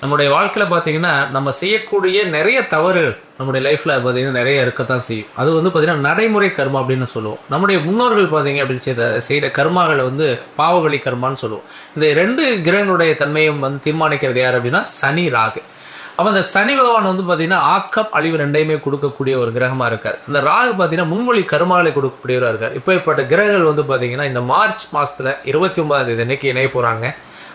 நம்முடைய வாழ்க்கையில் பார்த்தீங்கன்னா நம்ம செய்யக்கூடிய நிறைய தவறு நம்முடைய லைஃப்பில் பார்த்தீங்கன்னா நிறைய இருக்கத்தான் செய்யும். அது வந்து பார்த்தீங்கன்னா நடைமுறை கர்மா அப்படின்னு சொல்லுவோம். நம்முடைய முன்னோர்கள் பார்த்தீங்க அப்படின்னு செய்த செய்த கர்மாகளை வந்து பாவகளி கர்மான்னு சொல்லுவோம். இந்த ரெண்டு கிரகங்களுடைய தன்மையும் வந்து தீர்மானிக்கிறது யார் அப்படின்னா சனி ராகு. அப்போ அந்த சனி பகவான் வந்து பார்த்தீங்கன்னா ஆக்கம் அழிவு ரெண்டையுமே கொடுக்கக்கூடிய ஒரு கிரகமாக இருக்கார். அந்த ராகு பார்த்தீங்கன்னா முன்மொழி கருமாலை கொடுக்கக்கூடியவராக இருக்கார். இப்போ இப்பட்ட கிரகங்கள் வந்து பார்த்தீங்கன்னா இந்த மார்ச் மாதத்தில் இருபத்தி ஒன்பதாம் தேதி அன்னைக்கு இணைய போகிறாங்க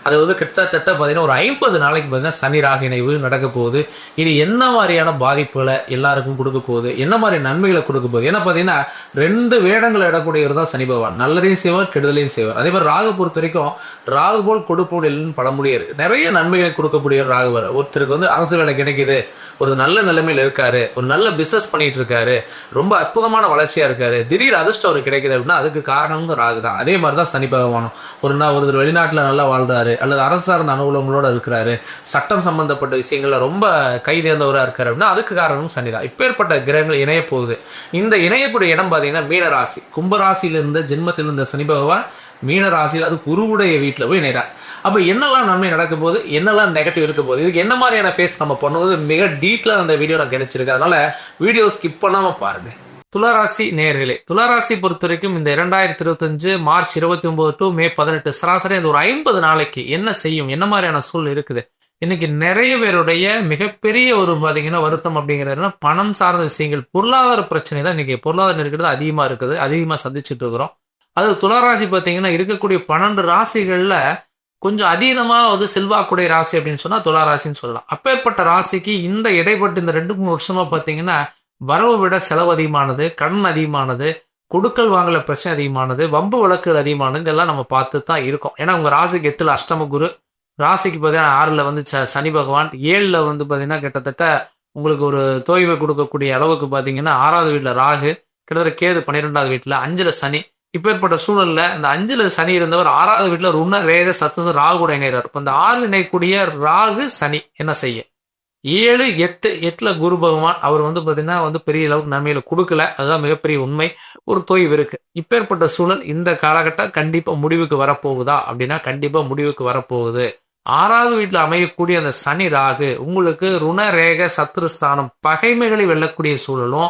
அது வந்து கிட்டத்தட்ட பார்த்தீங்கன்னா ஒரு ஐம்பது நாளைக்கு பார்த்தீங்கன்னா சனி ராக இணைவு நடக்க போகுது. இது என்ன மாதிரியான பாதிப்புகளை எல்லாருக்கும் கொடுக்க போகுது? என்ன மாதிரி நன்மைகளை கொடுக்க போகுது? ஏன்னா பார்த்தீங்கன்னா ரெண்டு வேடங்களை இடக்கூடியவர் தான் சனி பகவான். நல்லதையும் செய்வார் கெடுதலையும் செய்வார். அதே மாதிரி ராகு பொறுத்த வரைக்கும் ராகு போல் கொடுப்போம் இல்லைன்னு நிறைய நன்மைகளை கொடுக்கக்கூடியவர் ராகுவர் ஒருத்தருக்கு வந்து அரசு வேலை கிடைக்குது. ஒரு நல்ல நிலைமையில் இருக்காரு. ஒரு நல்ல பிஸ்னஸ் பண்ணிட்டு இருக்காரு. ரொம்ப அற்புதமான வளர்ச்சியாக இருக்காரு. திடீர் அதிர்ஷ்டம் அவர் கிடைக்குது அப்படின்னா அதுக்கு காரணமும் ராகு தான். அதே மாதிரி தான் சனி பகவானும். ஒரு நாள் ஒருத்தர் வெளிநாட்டில் நல்லா இருக்கிறாரு அல்லது அரசு சார்ந்த அனுகூலங்களோட இருக்கிறாரு சட்டம் சம்பந்தப்பட்ட விஷயங்களில் ரொம்ப கைதேர்ந்தவராக இருக்கார் அப்படின்னா அதுக்கு காரணமும் சனி தான் இப்பேற்பட்ட கிரகங்கள் இணைய போகுது. இந்த இணையக்கூடிய இடம் பார்த்தீங்கன்னா மீனராசி. கும்பராசியிலிருந்த ஜென்மத்தில் இருந்த சனி பகவான் மீன ராசியில் அது குருவுடைய வீட்டில் போய் இணைகிறார் அப்போ என்னெல்லாம் நன்மை நடக்க போகுது? என்னெல்லாம் நெகட்டிவ் இருக்க போகுது? இதுக்கு என்ன மாதிரியான ஃபேஸ் நம்ம பண்ணுவது மிக டீட்டெயிலாக அந்த வீடியோ நான் கிடைச்சிருக்கேன் அதனால் வீடியோ ஸ்கிப் பண்ணாமல் பாருங்கள் துளராசி நேர்களே துளாராசி பொறுத்த வரைக்கும் இந்த இரண்டாயிரத்தி இருபத்தஞ்சு மார்ச் இருபத்தி ஒன்பது டு மே பதினெட்டு சராசரி இந்த ஒரு ஐம்பது நாளைக்கு என்ன செய்யும் என்ன மாதிரியான சூழல் இருக்குது? இன்னைக்கு நிறைய பேருடைய மிகப்பெரிய ஒரு பார்த்தீங்கன்னா வருத்தம் அப்படிங்கிறதுனா பணம் சார்ந்த விஷயங்கள் பொருளாதார பிரச்சனை தான் இன்னைக்கு பொருளாதார நெருக்கிறது அதிகமாக இருக்குது அதிகமாக சந்திச்சுட்டு இருக்கிறோம். அது துளாராசி பார்த்தீங்கன்னா இருக்கக்கூடிய பன்னெண்டு ராசிகளில் கொஞ்சம் அதிகமாக வந்து செல்வாக்குடைய ராசி அப்படின்னு சொன்னால் துளாராசின்னு சொல்லலாம். அப்பேற்பட்ட ராசிக்கு இந்த இடைப்பட்டு இந்த ரெண்டு மூணு வருஷமா பார்த்தீங்கன்னா வரவு விட செலவு அதிகமானது கடன் அதிகமானது கொடுக்கல் வாங்கல பிரச்சனை அதிகமானது வம்பு வழக்குகள் அதிகமானது இதெல்லாம் நம்ம பார்த்து தான் இருக்கோம். ஏன்னா உங்கள் ராசிக்கு எட்டில் அஷ்டம குரு. ராசிக்கு பார்த்தீங்கன்னா ஆறில் வந்து ச சனி பகவான். ஏழில் வந்து பார்த்தீங்கன்னா கிட்டத்தட்ட உங்களுக்கு ஒரு தோய்வை கொடுக்கக்கூடிய அளவுக்கு பார்த்தீங்கன்னா ஆறாவது வீட்டில் ராகு கிட்டத்தட்ட கேது பன்னிரெண்டாவது வீட்டில் அஞ்சில் சனி. இப்பேற்பட்ட சூழலில் இந்த அஞ்சில் சனி இருந்தவர் ஆறாவது வீட்டில் ருண ரேக சத்து ராகு கூட இணைகிறார் இப்போ இந்த ஆறு இணைக்கூடிய ராகு சனி. என்ன செய்ய? ஏழு எட்டு எட்டில் குரு பகவான் அவர் வந்து பார்த்தீங்கன்னா வந்து பெரிய அளவுக்கு நன்மையில் கொடுக்கல. அதுதான் மிகப்பெரிய உண்மை. ஒரு தொய்வு இருக்குது இப்பேற்பட்ட சூழல் இந்த காலகட்டம் கண்டிப்பாக முடிவுக்கு வரப்போகுதா? அப்படின்னா கண்டிப்பாக முடிவுக்கு வரப்போகுது. ஆறாவது வீட்டில் அமையக்கூடிய அந்த சனி ராகு உங்களுக்கு ருணரேக சத்ருஸ்தானம் பகைமைகளை வெல்லக்கூடிய சூழலும்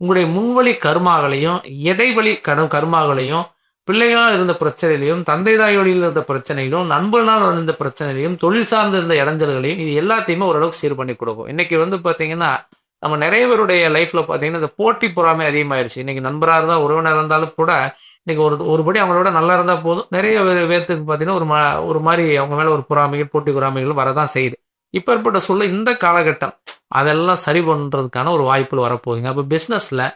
உங்களுடைய முன்வழி கர்மாகளையும் இடைவெளி கரு கர்மாகளையும் பிள்ளைகளால் இருந்த பிரச்சனையிலையும் தந்தை தாய் வழியில் இருந்த பிரச்சனையிலும் நண்பர்களால் இருந்த பிரச்சனையிலையும் தொழில் சார்ந்த இருந்த இடைஞ்சல்களையும் இது எல்லாத்தையுமே ஓரளவுக்கு சீர் பண்ணி கொடுக்கும். இன்னைக்கு வந்து பார்த்தீங்கன்னா நம்ம நிறைய பேருடைய லைஃப்ல பார்த்தீங்கன்னா இந்த போட்டி பொறாமை அதிகமாயிருச்சு. இன்னைக்கு நண்பராக இருந்தால் உறவினர் இருந்தாலும் கூட இன்னைக்கு ஒரு ஒருபடி அவங்களோட நல்லா இருந்தால் போதும். நிறைய பேர்த்துக்கு பார்த்தீங்கன்னா ஒரு மா ஒரு மாதிரி அவங்க மேலே ஒரு பொறாமைகள் போட்டி பொறாமைகள் வரதான் செய்யுது. இப்போ ஏற்பட்ட சொல்ல இந்த காலகட்டம் அதெல்லாம் சரி பண்ணுறதுக்கான ஒரு வாய்ப்புகள் வரப்போகுதுங்க. அப்போ பிஸ்னஸில்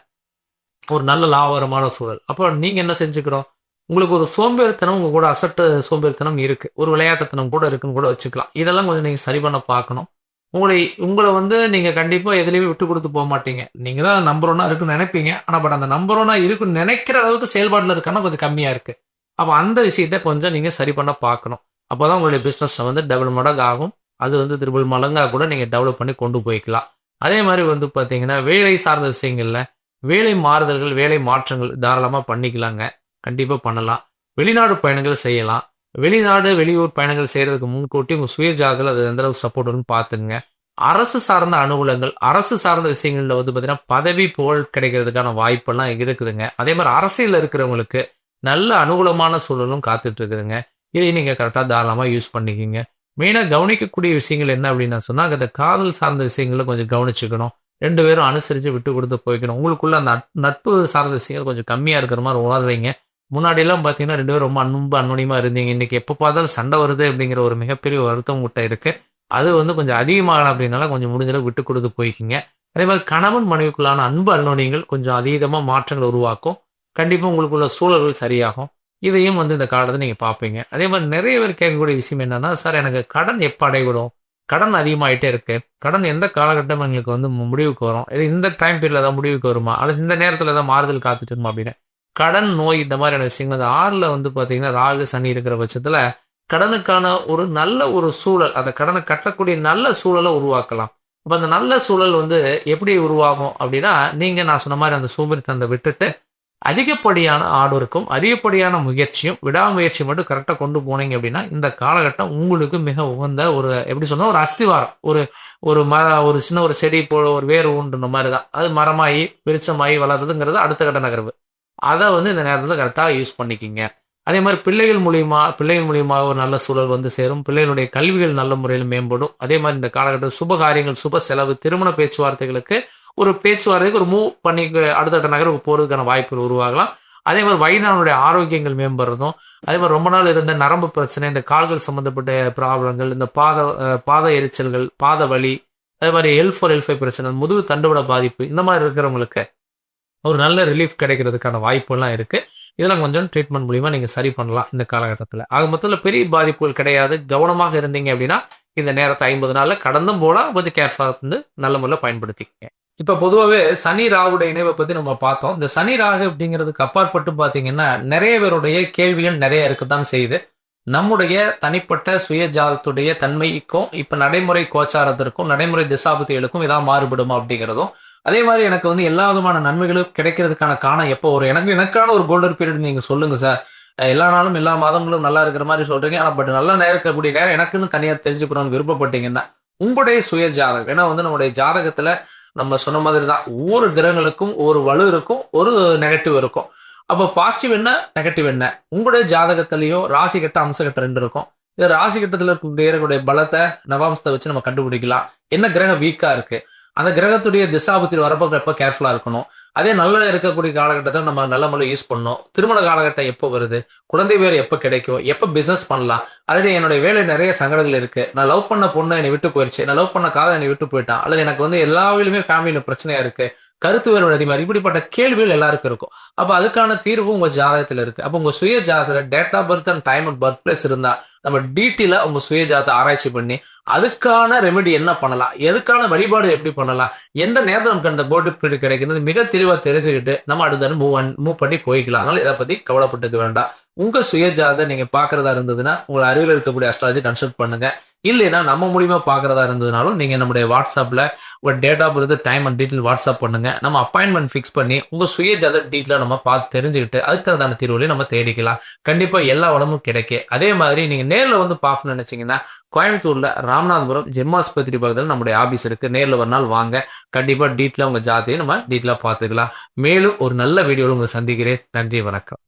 ஒரு நல்ல லாபகரமான சூழல். அப்போ நீங்கள் என்ன செஞ்சுக்கிறோம்? உங்களுக்கு ஒரு சோம்பேறித்தனம் உங்கள் கூட அசட்டு சோம்பேறித்தனம் இருக்குது ஒரு விளையாட்டுத்தனம் கூட இருக்குன்னு கூட வச்சுக்கலாம். இதெல்லாம் கொஞ்சம் நீங்கள் சரி பண்ண பார்க்கணும். உங்களை உங்களை வந்து நீங்கள் கண்டிப்பாக எதுலேயுமே விட்டு கொடுத்து போக மாட்டீங்க. நீங்கள் தான் நம்பர் ஒன்னாக இருக்குன்னு நினைப்பீங்க. ஆனால் பட் அந்த நம்பர் ஒன்னாக இருக்குன்னு நினைக்கிற அளவுக்கு செயல்பாட்டில் இருக்கானா கொஞ்சம் கம்மியாக இருக்குது அப்போ அந்த விஷயத்தை கொஞ்சம் நீங்கள் சரி பண்ண பார்க்கணும். அப்போ தான் உங்களுடைய பிஸ்னஸ் வந்து டபுள் மடங்கு ஆகும். அது வந்து திருப்பல் மடங்காக கூட நீங்கள் டெவலப் பண்ணி கொண்டு போய்க்கலாம். அதே மாதிரி வந்து பார்த்தீங்கன்னா வேலை சார்ந்த விஷயங்களில் வேலை மாறுதல்கள் வேலை மாற்றங்கள் தாராளமாக பண்ணிக்கலாங்க. கண்டிப்பாக பண்ணலாம். வெளிநாடு பயணங்கள் செய்யலாம். வெளிநாடு வெளியூர் பயணங்கள் செய்கிறதுக்கு முன்கூட்டி உங்கள் சுயஜாதத்தில் அது எந்த அளவுக்கு சப்போர்ட் வரும்னு பார்த்துங்க அரசு சார்ந்த அனுகூலங்கள் அரசு சார்ந்த விஷயங்களில் வந்து பார்த்தீங்கன்னா பதவி புகழ் கிடைக்கிறதுக்கான வாய்ப்பெல்லாம் இருக்குதுங்க. அதே மாதிரி அரசியலில் இருக்கிறவங்களுக்கு நல்ல அனுகூலமான சூழலும் காத்துட்டு இருக்குதுங்க. இதை நீங்கள் கரெக்டாக தாராளமாக யூஸ் பண்ணிக்கிங்க. மெயினாக கவனிக்கக்கூடிய விஷயங்கள் என்ன அப்படின்னு சொன்னால் அந்த காதல் சார்ந்த விஷயங்களை கொஞ்சம் கவனிச்சுக்கணும். ரெண்டு பேரும் அனுசரித்து விட்டு கொடுத்து போய்க்கணும். உங்களுக்குள்ள அந்த நட்- நட்பு சார்ந்த விஷயங்கள் கொஞ்சம் கம்மியாக இருக்கிற மாதிரி உணர்றீங்க. முன்னாடியெல்லாம் பார்த்தீங்கன்னா ரெண்டு பேரும் ரொம்ப அன்பு அன்னுணியமாக இருந்தீங்க. இன்னைக்கு எப்போ பார்த்தாலும் சண்டை வருது அப்படிங்கிற ஒரு மிகப்பெரிய வருத்தம் கிட்ட இருக்குது அது வந்து கொஞ்சம் அதிகமாகலாம் அப்படின்னால கொஞ்சம் முடிஞ்சளவு விட்டு கொடுத்து போய்க்கிங்க. அதே மாதிரி கணவன் மனைவிக்குள்ளான அன்பு அன்னோனியங்கள் கொஞ்சம் அதீதமாக மாற்றங்களை உருவாக்கும். கண்டிப்பாக உங்களுக்குள்ள சூழல்கள் சரியாகும். இதையும் வந்து இந்த காலத்தை நீங்கள் பார்ப்பீங்க. அதே மாதிரி நிறைய பேர் கேட்கக்கூடிய விஷயம் என்னென்னா சார் எனக்கு கடன் எப்போ அடைவிடும் கடன் அதிகமாகிட்டே இருக்கு. கடன் எந்த காலகட்டம் எங்களுக்கு வந்து முடிவுக்கு வரும்? இது இந்த டைம் பீரியட்ல தான் முடிவுக்கு வருமா? அல்லது இந்த நேரத்தில் தான் மாறுதல் காத்துட்டு இருக்குமா? அப்படின்னு. கடன் நோய் இந்த மாதிரியான விஷயங்கள். அந்த ஆறில் வந்து பார்த்தீங்கன்னா ராகு சனி இருக்கிற பட்சத்தில் கடனுக்கான ஒரு நல்ல ஒரு சூழல் அந்த கடனை கட்டக்கூடிய நல்ல சூழலை உருவாக்கலாம். அப்போ அந்த நல்ல சூழல் வந்து எப்படி உருவாகும் அப்படின்னா நீங்கள் நான் சொன்ன மாதிரி அந்த சோம்பேறித்தனத்தை விட்டுட்டு அதிகப்படியான ஆர்டருக்கும் அதிகப்படியான முயற்சியும் விடாமுயற்சி மட்டும் கரெக்டாக கொண்டு போனீங்க அப்படின்னா இந்த காலகட்டம் உங்களுக்கு மிக உகந்த ஒரு எப்படி சொன்னால் ஒரு அஸ்திவாரம். ஒரு ஒரு மர ஒரு சின்ன ஒரு செடி போல ஒரு வேர் ஊன்றுன மாதிரி தான் அது மரமாகி விருட்சமாகி வளர்றதுங்கிறது அடுத்த கட்ட நகர்வு. அதை வந்து இந்த நேரத்தில் கரெக்டாக யூஸ் பண்ணிக்கிங்க. அதே மாதிரி பிள்ளைகள் மூலியமா பிள்ளைகள் மூலியமாக ஒரு நல்ல சூழல் வந்து சேரும். பிள்ளைகளுடைய கல்விகள் நல்ல முறையில் மேம்படும். அதே மாதிரி இந்த காலகட்டத்தில் சுப காரியங்கள் சுப செலவு திருமண பேச்சுவார்த்தைகளுக்கு ஒரு பேச்சுவார்த்தைக்கு ஒரு மூவ் பண்ணி அடுத்தடுத்த நகருக்கு போகிறதுக்கான வாய்ப்புகள் உருவாகலாம். அதே மாதிரி வயதானுடைய ஆரோக்கியங்கள் மேம்படுறதும் அதே மாதிரி ரொம்ப நாள் இருந்த நரம்பு பிரச்சனை இந்த கால்கள் சம்மந்தப்பட்ட ப்ராப்ளங்கள் இந்த பாத பாத எரிச்சல்கள் பாத வலி அதே மாதிரி எல் ஃபோர் எல் ஃபைவ் பிரச்சனை முதுகு தண்டுவட பாதிப்பு இந்த மாதிரி இருக்கிறவங்களுக்கு ஒரு நல்ல ரிலீஃப் கிடைக்கிறதுக்கான வாய்ப்புலாம் இருக்குது இதெல்லாம் கொஞ்சம் ட்ரீட்மெண்ட் மூலிமா நீங்கள் சரி பண்ணலாம் இந்த காலகட்டத்தில். ஆக மொத்தத்தில் பெரிய பாதிப்புகள் கிடையாது. கவனமாக இருந்தீங்க அப்படின்னா இந்த நேரத்தை ஐம்பது நாளில் கடந்தும் போனால் கொஞ்சம் கேர்ஃபுல்லாக இருந்து நல்ல முறையில் பயன்படுத்திக்கங்க. இப்போ பொதுவாகவே சனி ராகுடைய இணைவை பற்றி நம்ம பார்த்தோம். இந்த சனி ராகு அப்படிங்கிறதுக்கு அப்பாற்பட்டு பார்த்தீங்கன்னா நிறைய பேருடைய கேள்விகள் நிறைய இருக்குதான் செய்யுது. நம்முடைய தனிப்பட்ட சுயஜாதத்துடைய தன்மைக்கும் இப்போ நடைமுறை கோச்சாரத்திற்கும் நடைமுறை திசாபுத்திகளுக்கும் இதான் மாறுபடுமா அப்படிங்கிறதும் அதே மாதிரி எனக்கு வந்து எல்லா விதமான நன்மைகளும் கிடைக்கிறதுக்கான காரணம் எப்போ ஒரு எனக்கு எனக்கான ஒரு கோல்டன் பீரியட் நீங்கள் சொல்லுங்கள் சார் எல்லா நாளும் எல்லா மாதங்களும் நல்லா இருக்கிற மாதிரி சொல்கிறீங்க ஆனால் பட் நல்ல நேரம் இருக்கக்கூடிய நேரம் எனக்குன்னு தனியாக தெரிஞ்சுக்கணும்னு விருப்பப்பட்டீங்கன்னா உங்களுடைய சுய ஜாதகம். ஏன்னா வந்து நம்முடைய ஜாதகத்தில் நம்ம சொன்ன மாதிரி தான் ஒவ்வொரு கிரகங்களுக்கும் ஒரு வலு இருக்கும் ஒரு நெகட்டிவ் இருக்கும். அப்போ பாசிட்டிவ் என்ன நெகட்டிவ் என்ன? உங்களுடைய ஜாதகத்திலையும் ராசி கட்ட அம்சகட்ட ரெண்டு இருக்கும். இது ராசி கட்டத்தில் இருக்கக்கூடிய பலத்தை நவாம்சத்தை வச்சு நம்ம கண்டுபிடிக்கலாம். என்ன கிரகம் வீக்காக இருக்குது அந்த கிரகத்துடைய திசாபத்தில் வரப்போ எப்போ கேர்ஃபுல்லாக இருக்கணும்? அதே நல்ல இருக்கக்கூடிய காலகட்டத்தில் நம்ம நல்ல முறையில் யூஸ் பண்ணணும். திருமண காலகட்டம் எப்போ வருது? குழந்தை பேர் எப்போ கிடைக்கும்? எப்போ பிஸ்னஸ் பண்ணலாம்? ஆல்ரெடி என்னுடைய வேலை நிறைய சங்கடங்கள் இருக்குது நான் லவ் பண்ண பொண்ணு என்னை விட்டு போயிடுச்சு நான் லவ் பண்ண காதல் என்னை விட்டு போயிட்டான். அல்லது எனக்கு வந்து எல்லா வேலையுமே ஃபேமிலியில் பிரச்சனையாக இருக்குது கருத்து வேறுபாடு அதிகமாக இப்படிப்பட்ட கேள்விகள் எல்லாருக்கும் இருக்கும். அப்போ அதுக்கான தீர்வு உங்கள் ஜாதகத்தில் இருக்குது அப்போ உங்கள் சுய ஜாதகத்தில் date of birth and time and birth place இருந்தால் நம்ம டீட்டெயிலாக உங்க சுய ஆராய்ச்சி பண்ணி அதுக்கான ரெமெடி என்ன பண்ணலாம்? எதுக்கான வழிபாடு எப்படி பண்ணலாம்? எந்த நேரத்தில் நமக்கு அந்த போர்டு பீரியட் கிடைக்கிறது மிக தெளிவாக தெரிஞ்சுக்கிட்டு நம்ம அடுத்த மூவ் மூவ் பண்ணி போய்க்கலாம். அதனால இதை பத்தி கவலைப்பட்டுக்க வேண்டாம். உங்க சுயஜாத நீங்க பாக்குறதா இருந்ததுன்னா உங்களை அருகில் இருக்கக்கூடிய அஸ்ட்ராலஜி கன்சல்ட் பண்ணுங்க. இல்லைன்னா நம்ம மூலியமா பாக்குறதா இருந்ததுனாலும் நீங்க நம்முடைய வாட்ஸ்அப்ல ஒரு date of birth time and detail WhatsApp பண்ணுங்க. நம்ம அப்பாயின்மெண்ட் ஃபிக்ஸ் பண்ணி உங்க சுய ஜாத நம்ம பார்த்து தெரிஞ்சுக்கிட்டு அதுக்கு தகுந்தான தீர்வுலையும் நம்ம தேடிக்கலாம். கண்டிப்பா எல்லா வளமும் கிடைக்கும். அதே மாதிரி நீங்க நேர்ல வந்து பார்க்கணும்னு நினைச்சீங்கன்னா கோயம்புத்தூர்ல ராமநாதபுரம் ஜெம்மாஸ்பத்திரி பக்கத்தில் நம்முடைய ஆபீஸ் இருக்கு. நேர்ல ஒரு நாள் வாங்க. கண்டிப்பா டீட்டெயிலாக உங்க ஜாத்தையும் நம்ம டீட்டெயிலாக பார்த்துக்கலாம். மேலும் ஒரு நல்ல வீடியோவில் உங்களை சந்திக்கிறேன். நன்றி வணக்கம்.